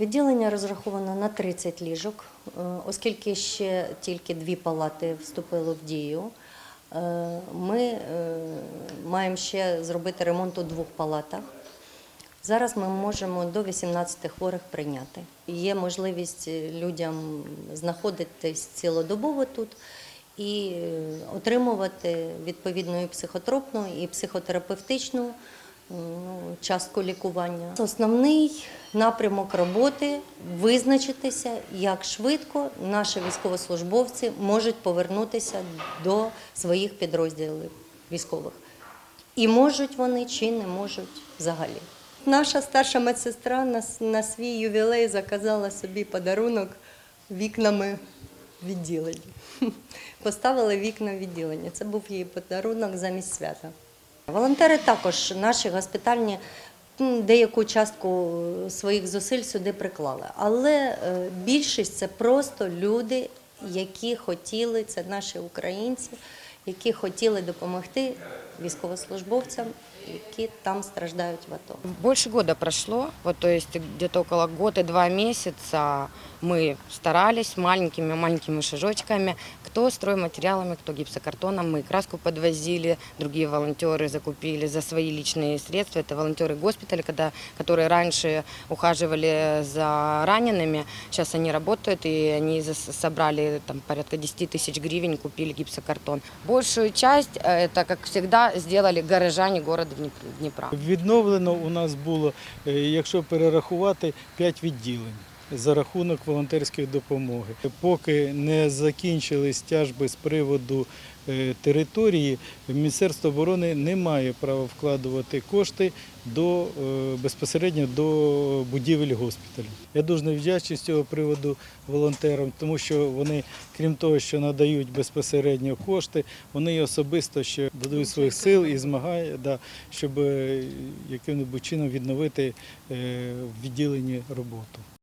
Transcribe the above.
Відділення розраховано на 30 ліжок, Е, оскільки ще тільки дві палати вступили в дію. е, Ми е, маємо ще зробити ремонт у двох палатах. Зараз ми можемо до 18 хворих прийняти. Є можливість людям знаходитись цілодобово тут і отримувати відповідну і психотропну, і психотерапевтичну ну, частку лікування. Основний напрямок роботи визначитися, як швидко наші військовослужбовці можуть повернутися до своїх підрозділів військових. І можуть вони чи не можуть взагалі. Наша старша медсестра на, на свій ювілей заказала собі подарунок вікнами відділення. Поставили вікна відділення. Це був її подарунок замість свята. Волонтери також наші госпітальні деяку частку своїх зусиль сюди приклали. Але е, більшість це просто люди, які хотіли, це наші українці, які хотіли допомогти військовослужбовцям, які там страждають в АТО. Больше года прошло, вот, то есть где-то около года и два месяца мы старались маленькими-маленькими шажочками, кто стройматериалами, кто гипсокартоном, мы краску подвозили, другие волонтеры закупили за свои личные средства. Это волонтеры госпиталя, когда, которые раньше ухаживали за ранеными, сейчас они работают и они зас- собрали там, порядка 10 тысяч гривен, купили гипсокартон. Большую часть, э, это, как всегда, сделали горожане города Днепра. Відновлено у нас було, е, якщо перерахувати, 5 відділень за рахунок волонтерської допомоги. Поки не закінчились тяжби з приводу е, території, Міністерство оборони не має права вкладувати кошти до, е, безпосередньо до будівель госпіталю. Я дуже вдячний з цього приводу волонтерам, тому що вони, крім того, що надають безпосередньо кошти, вони особисто ще додають своїх сил і змагають, да, щоб е, яким-небудь чином відновити в відділенні роботу.